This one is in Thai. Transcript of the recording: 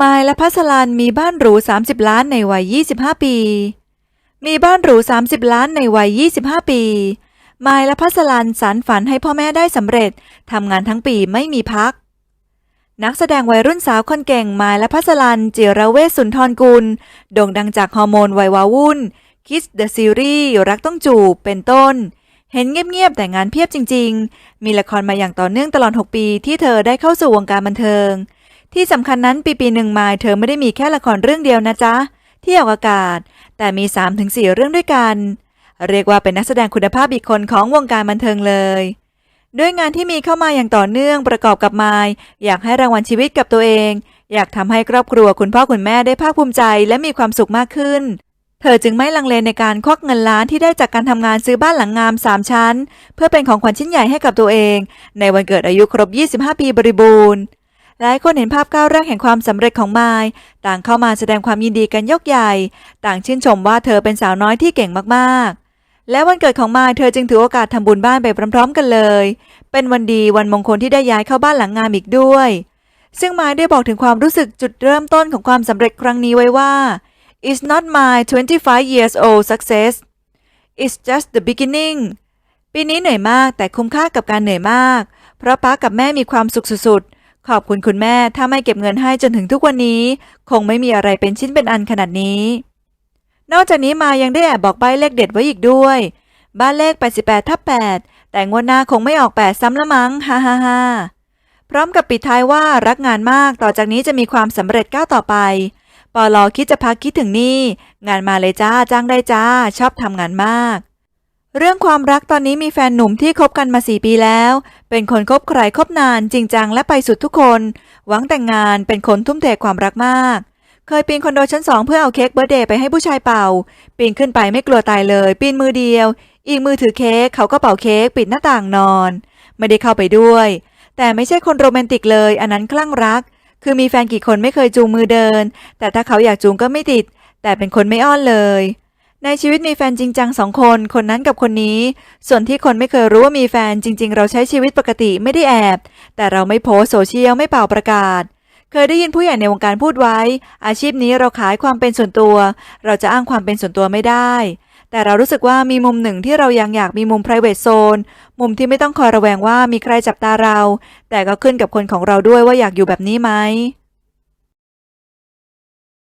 มายและพัสลันมีบ้านหรู 30 ล้านในวัย 25 ปี มีบ้านหรู 30 ล้านในวัย 25 ปีมายและพัสลันสารฝันให้พ่อแม่ได้สำเร็จทำงานทั้งปีไม่มีพัก นักแสดงวัยรุ่นสาวคนเก่งมายและพัสลันจิรเวชสุนทรกุล โด่งดังจากฮอร์โมนวัยวาวุ่น Kiss the Series รักต้องจูบเป็นต้น เห็นเงียบๆ แต่งานเพียบจริง ๆ มีละครมาอย่างต่อเนื่องตลอด 6 ปีที่เธอได้เข้าสู่วงการบันเทิง ที่สำคัญนั้นปีปีหนึ่งมาเธอไม่ได้มีแค่ละครเรื่องเดียวนะจ๊ะ ที่ออกอากาศ แต่มี 3-4 เรื่องด้วยกัน เรียกว่าเป็นนักแสดงคุณภาพอีกคนของวงการบันเทิงเลยด้วยงานที่มีเข้ามาอย่างต่อเนื่องประกอบกับมายอยากให้รางวัลชีวิตกับตัวเอง อยากทำให้ครอบครัวคุณพ่อคุณแม่ได้ภาคภูมิใจและมีความสุขมากขึ้น เธอจึงไม่ลังเลในการควักเงินล้านที่ได้จากการทำงานซื้อบ้านหลังงาม 3 ชั้น เพื่อเป็นของขวัญชิ้นใหญ่ให้กับตัวเอง ในวันเกิดอายุครบ 25 ปีบริบูรณ์ หลายคนเห็นภาพก้าวแรกแห่งความสำเร็จของมายต่างเข้ามาแสดงความยินดีกันยกใหญ่ ต่างชื่นชมว่าเธอเป็นสาวน้อยที่เก่งมากๆ และวันเกิดของมายเธอจึงถือโอกาสทำบุญบ้านไปพร้อม ๆ กันเลย เป็นวันดีวันมงคลที่ได้ย้ายเข้าบ้านหลังงามอีกด้วย ซึ่งมายได้บอกถึงความรู้สึกจุดเริ่มต้นของความสำเร็จครั้งนี้ไว้ว่า It's not my 25 years old success It's just the beginning ปีนี้เหนื่อยมากแต่คุ้มค่ากับการเหนื่อยมาก เพราะป้ากับแม่มีความสุขสุดๆ ขอบคุณคุณแม่ถ้าไม่เก็บเงินให้จนถึงทุกวันนี้ คงไม่มีอะไรเป็นชิ้นเป็นอันขนาดนี้ นอกจากนี้มายังได้แอบบอกใบเลขเด็ดไว้อีกด้วย บ้านเลข 88ทับ8แต่งวดหน้าคงไม่ออก 8 ซ้ำละมั้งฮ่าฮ่าฮ่าพร้อมกับปิดท้ายว่ารักงานมากต่อจากนี้จะมีความสำเร็จก้าวต่อไปปอลอคิดจะพักคิดถึงนี่ งานมาเลยจ้าจ้างได้จ้า ชอบทำงานมาก เรื่องความรักตอนนี้มีแฟนหนุ่มที่คบกันมาสี่ปีแล้ว เป็นคนคบใครคบนานจริงจังและไปสุดทุกคน หวังแต่งงานเป็นคนทุ่มเทความรักมาก เคยปีนคอนโดชั้นสองเพื่อเอาเค้กเบอร์เดย์ไปให้ผู้ชายเป่า ปีนขึ้นไปไม่กลัวตายเลย ปีนมือเดียว อีกมือถือเค้กเขาก็เป่าเค้กปิดหน้าต่างนอน ไม่ได้เข้าไปด้วย แต่ไม่ใช่คนโรแมนติกเลย อันนั้นคลั่งรัก คือมีแฟนกี่คนไม่เคยจูงมือเดิน แต่ถ้าเขาอยากจูงก็ไม่ติด แต่เป็นคนไม่อ้อนเลย ในชีวิตมีแฟนจริงจังสองคน คนนั้นกับคนนี้ ส่วนที่คนไม่เคยรู้ว่ามีแฟนจริง ๆ เราใช้ชีวิตปกติไม่ได้แอบ แต่เราไม่โพสโซเชียลไม่เป่าประกาศ เคยได้ยินผู้ใหญ่ในวงการพูดไว้ อาชีพนี้เราขายความเป็นส่วนตัว เราจะอ้างความเป็นส่วนตัวไม่ได้ แต่เรารู้สึกว่ามีมุมหนึ่งที่เรายังอยากมีมุม private zone มุมที่ไม่ต้องคอยระแวงว่ามีใครจับตาเรา แต่ก็ขึ้นกับคนของเราด้วยว่าอยากอยู่แบบนี้ไหม